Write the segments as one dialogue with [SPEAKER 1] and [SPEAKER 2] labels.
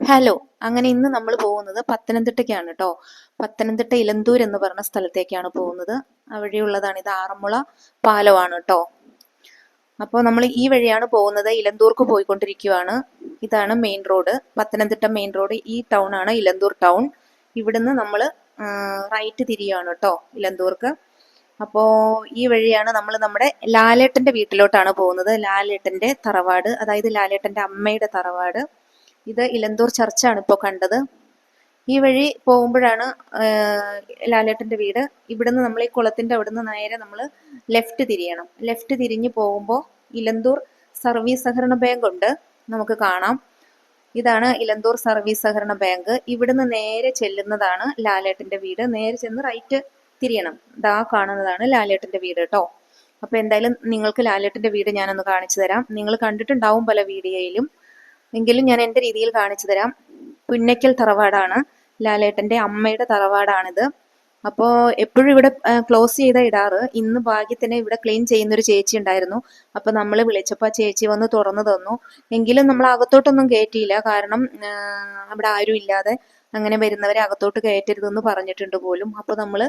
[SPEAKER 1] Hello അങ്ങനെ ഇന്ന് നമ്മൾ പോകുന്നത് പത്തനംതിട്ടയ്ക്കാണ് കേട്ടോ പത്തനംതിട്ട ഇലന്തൂർ എന്ന് പറഞ്ഞ സ്ഥലത്തേക്കാണ് പോകുന്നത്. അവിടെയുള്ളതാണ് ഇത് ആറന്മുള പാലമാണ് കേട്ടോ അപ്പോൾ നമ്മൾ ഈ വഴിയാണ് പോകുന്നത്. ഇലന്തൂർക്ക് പോയിക്കൊണ്ടിരിക്കുവാണ്. ഇതാണ് main road Pathanamthitta main road ഈ ടൗൺ ആണ് ഇലന്തൂർ ടൗൺ ഇവിടുന്ന് നമ്മൾ റൈറ്റ് തിരിയാണ് കേട്ടോ ഇലന്തൂർക്ക്. അപ്പോൾ ഈ വഴിയാണ് നമ്മൾ നമ്മുടെ ലാലേട്ടന്റെ വീട്ടിലോട്ടാണ് പോകുന്നത്. ലാലേട്ടന്റെ തറവാട് അതായത് ലാലേട്ടന്റെ അമ്മയുടെ തറവാട്. ഇത് ഇലന്തൂർ ചർച്ചാണ് ഇപ്പോൾ കണ്ടത്. ഈ വഴി പോകുമ്പോഴാണ് ലാലേട്ടന്റെ വീട്. ഇവിടുന്ന് നമ്മൾ ഈ കുളത്തിന്റെ അവിടുന്ന് നേരെ നമ്മൾ ലെഫ്റ്റ് തിരിയണം. ലെഫ്റ്റ് തിരിഞ്ഞ് പോകുമ്പോൾ ഇലന്തൂർ സർവീസ് സഹകരണ ബാങ്ക് ഉണ്ട്. നമുക്ക് കാണാം. ഇതാണ് ഇലന്തൂർ സർവീസ് സഹകരണ ബാങ്ക്. ഇവിടുന്ന് നേരെ ചെല്ലുന്നതാണ് ലാലേട്ടന്റെ വീട്. നേരെ ചെന്ന് റൈറ്റ് തിരിയണം. ദാ കാണുന്നതാണ് ലാലേട്ടന്റെ വീട് കേട്ടോ. അപ്പോൾ എന്തായാലും നിങ്ങൾക്ക് ലാലേട്ടന്റെ വീട് ഞാനൊന്ന് കാണിച്ചു തരാം. നിങ്ങൾ കണ്ടിട്ടുണ്ടാവും പല വീഡിയോയിലും. എങ്കിലും ഞാൻ എന്റെ രീതിയിൽ കാണിച്ചു തരാം. പുന്നയ്ക്കൽ തറവാടാണ്. ലാലേട്ടന്റെ അമ്മയുടെ തറവാടാണിത്. അപ്പോൾ എപ്പോഴും ഇവിടെ ക്ലോസ് ചെയ്ത ഇടാറ്. ഇന്ന് ഭാഗ്യത്തിന് ഇവിടെ ക്ലീൻ ചെയ്യുന്നൊരു ചേച്ചി ഉണ്ടായിരുന്നു. അപ്പോൾ നമ്മൾ വിളിച്ചപ്പോൾ ചേച്ചി വന്ന് തുറന്നു തന്നു. എങ്കിലും നമ്മൾ അകത്തോട്ടൊന്നും കയറ്റിയില്ല കാരണം അവിടെ ആരും ഇല്ലാതെ. അങ്ങനെ വരുന്നവരെ അകത്തോട്ട് കയറ്റരുതെന്ന് പറഞ്ഞിട്ടുണ്ട് പോലും. അപ്പോൾ നമ്മൾ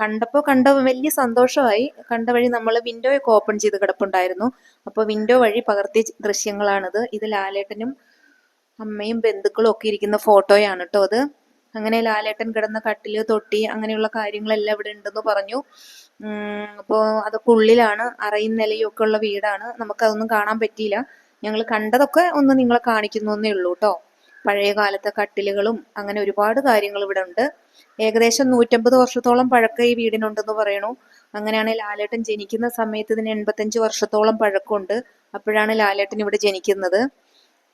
[SPEAKER 1] കണ്ടപ്പോൾ കണ്ട വലിയ സന്തോഷമായി. കണ്ട വഴി നമ്മൾ വിൻഡോയൊക്കെ ഓപ്പൺ ചെയ്ത് കിടപ്പുണ്ടായിരുന്നു. അപ്പോൾ വിൻഡോ വഴി പകർത്തിയ ദൃശ്യങ്ങളാണിത്. ഇത് ലാലേട്ടനും അമ്മയും ബന്ധുക്കളും ഒക്കെ ഇരിക്കുന്ന ഫോട്ടോയാണ് കേട്ടോ അത്. അങ്ങനെ ലാലേട്ടൻ കിടന്ന കട്ടിൽ തൊട്ടി അങ്ങനെയുള്ള കാര്യങ്ങളെല്ലാം ഇവിടെ ഉണ്ടെന്ന് പറഞ്ഞു. അപ്പോൾ അതൊക്കെ ഉള്ളിലാണ്. അറയും നിലയും ഒക്കെ ഉള്ള വീടാണ്. നമുക്കതൊന്നും കാണാൻ പറ്റിയില്ല. ഞങ്ങൾ കണ്ടതൊക്കെ ഒന്ന് നിങ്ങളെ കാണിക്കുന്നു എന്നേ ഉള്ളൂ കേട്ടോ. പഴയ കാലത്തെ കട്ടിലുകളും അങ്ങനെ ഒരുപാട് കാര്യങ്ങൾ ഇവിടെ ഉണ്ട്. ഏകദേശം നൂറ്റമ്പത് വർഷത്തോളം പഴക്കം ഈ വീടിനുണ്ടെന്ന് പറയണു അങ്ങനെയാണ് ലാലേട്ടൻ ജനിക്കുന്ന സമയത്ത് ഇതിന് എൺപത്തഞ്ച് വർഷത്തോളം പഴക്കമുണ്ട്. അപ്പോഴാണ് ലാലേട്ടൻ ഇവിടെ ജനിക്കുന്നത്.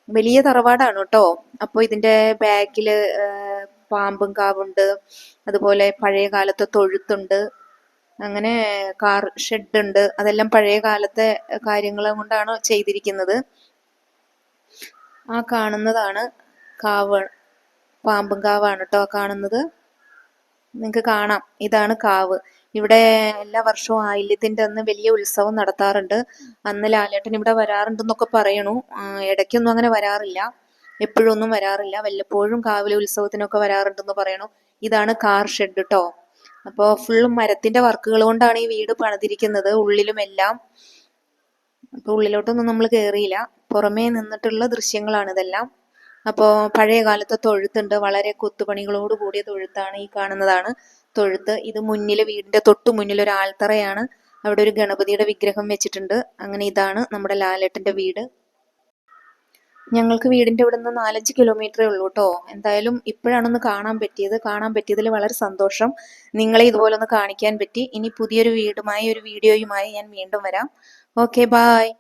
[SPEAKER 1] വലിയ തറവാടാണ് കേട്ടോ. അപ്പോൾ ഇതിന്റെ ബാക്കിൽ പാമ്പും കാവുണ്ട്. അതുപോലെ പഴയ കാലത്തെ തൊഴുത്തുണ്ട്. അങ്ങനെ കാർ ഷെഡ് ഉണ്ട്. അതെല്ലാം പഴയ കാലത്തെ കാര്യങ്ങൾ കൊണ്ടാണ് ചെയ്തിരിക്കുന്നത്. ആ കാണുന്നതാണ്. കാവ് പാമ്പും കാവാണ് കേട്ടോ കാണുന്നത്. നിങ്ങൾക്ക് കാണാം. ഇതാണ് കാവ്. ഇവിടെ എല്ലാ വർഷവും ആയില്യത്തിന്റെ അന്ന് വലിയ ഉത്സവം നടത്താറുണ്ട്. അന്ന് ലാലേട്ടൻ ഇവിടെ വരാറുണ്ടെന്നൊക്കെ പറയണു. ഇടയ്ക്കൊന്നും അങ്ങനെ വരാറില്ല. എപ്പോഴും ഒന്നും വരാറില്ല. വല്ലപ്പോഴും കാവിലെ ഉത്സവത്തിനൊക്കെ വരാറുണ്ടെന്ന് പറയണു. ഇതാണ് കാർ ഷെഡ് കേട്ടോ അപ്പോൾ ഫുൾ മരത്തിന്റെ വർക്കുകൾ കൊണ്ടാണ് ഈ വീട് പണിതിരിക്കുന്നത്. ഉള്ളിലും എല്ലാം. അപ്പൊ ഉള്ളിലോട്ടൊന്നും നമ്മൾ കയറിയില്ല പുറമേ നിന്നിട്ടുള്ള ദൃശ്യങ്ങളാണ് ഇതെല്ലാം. അപ്പോൾ പഴയ കാലത്തെ തൊഴുത്തുണ്ട്. വളരെ കൊത്തുപണികളോട് കൂടിയ തൊഴുത്താണ് ഈ കാണുന്നതാണ്. തൊഴുത്ത് ഇത് മുന്നിൽ വീടിന്റെ തൊട്ടു മുന്നിൽ ഒരു ആൽത്തറയാണ്. അവിടെ ഒരു ഗണപതിയുടെ വിഗ്രഹം വെച്ചിട്ടുണ്ട്. അങ്ങനെ ഇതാണ് നമ്മുടെ ലാലേട്ടന്റെ വീട്. ഞങ്ങൾക്ക് വീടിന്റെ ഇവിടെ നിന്ന് നാലഞ്ച് കിലോമീറ്ററേ ഉള്ളൂ കേട്ടോ എന്തായാലും ഇപ്പോഴാണൊന്ന് കാണാൻ പറ്റിയത്. കാണാൻ പറ്റിയതിൽ വളരെ സന്തോഷം. നിങ്ങളെ ഇതുപോലെ ഒന്ന് കാണിക്കാൻ പറ്റി. ഇനി പുതിയൊരു വീടുമായി ഒരു വീഡിയോയുമായി ഞാൻ വീണ്ടും വരാം. Okay bye